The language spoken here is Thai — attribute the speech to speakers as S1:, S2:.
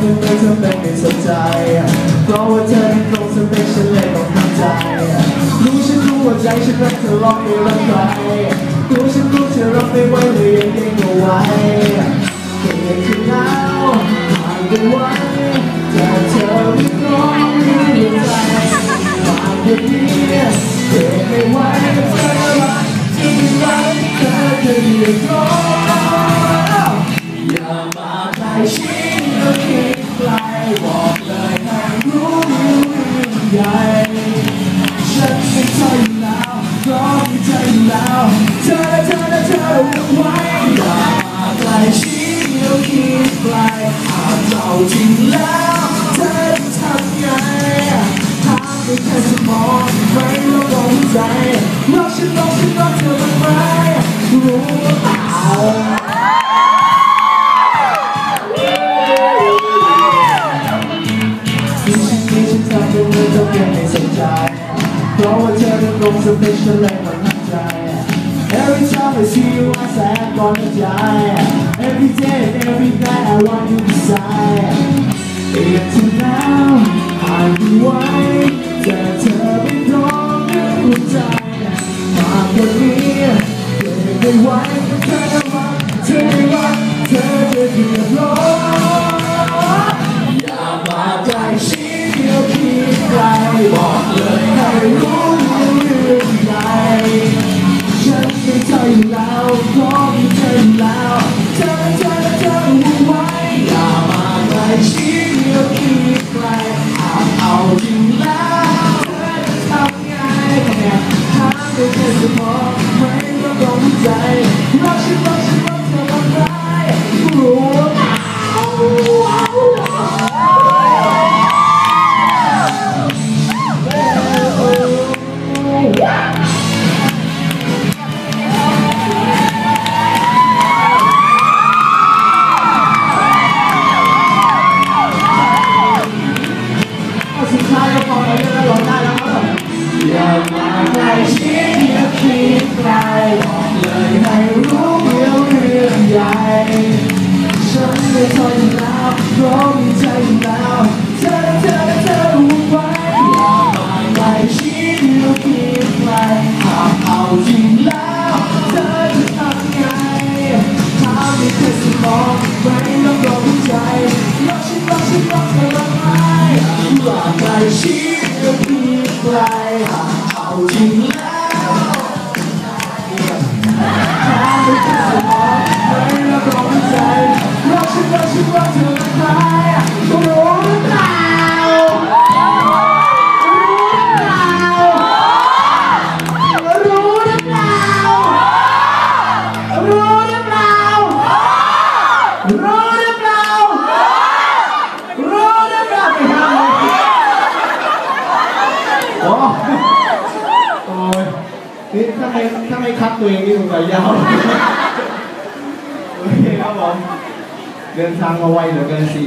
S1: คือเธอเป็นไม่สนใจ เพราะว่าเธอที่ตรงสเปคฉันเลยต้องทำใจ รู้ฉันรู้ว่าใจฉันรักเธอลองไม่รักใครรู้ฉันรู้เธอรับไม่ไหวเลยยังเก็งเอาไว้เก็งคืนแล้วผ่านกันไว้แต่เธอไม่ร้อมอยู่ใจผ่านกันนี้เก็งไม่ไหวเธอรักเธอรักเธอเธอเดียว ใหญ่ฉันไม่ใช่อยู่แล้วเพราะมีใจอยู่แล้วเธอและเธอและเธออาไว้อย่ามาใกลชิดเดียวคิดไกลอาจเจ้าจริงแล้วเธอจะทำไงถามไปแค่สมองไม่ต้องลงใจรักฉันรักฉันรักเธอบ้างไหมรู้เปล่า อเพียงไม่สนใจ เพราะว่าเธอเป็นลงสเปคฉันเลยมันมั่นใจ Every time I see you I say I'm gonna die Every day every night I want you beside เอียที่แล้วผ่านไปไว้แต่เธอไม่พร้อมในหัวใจมากกว่านี้เก็บไม่ไหวเธอ บอกเลยให้รู้เรื่องใหญ่ฉันไม่ใจอยู่แล้วพร้อมีเธออยู่แล้วเธอเธอเธอ นรักฉันรักเธอาไม่ถ้าไม่คัดตัวเองนี่สงสัยยาวโอเคครับผมเดินทางมาไวเหลือเกินสี่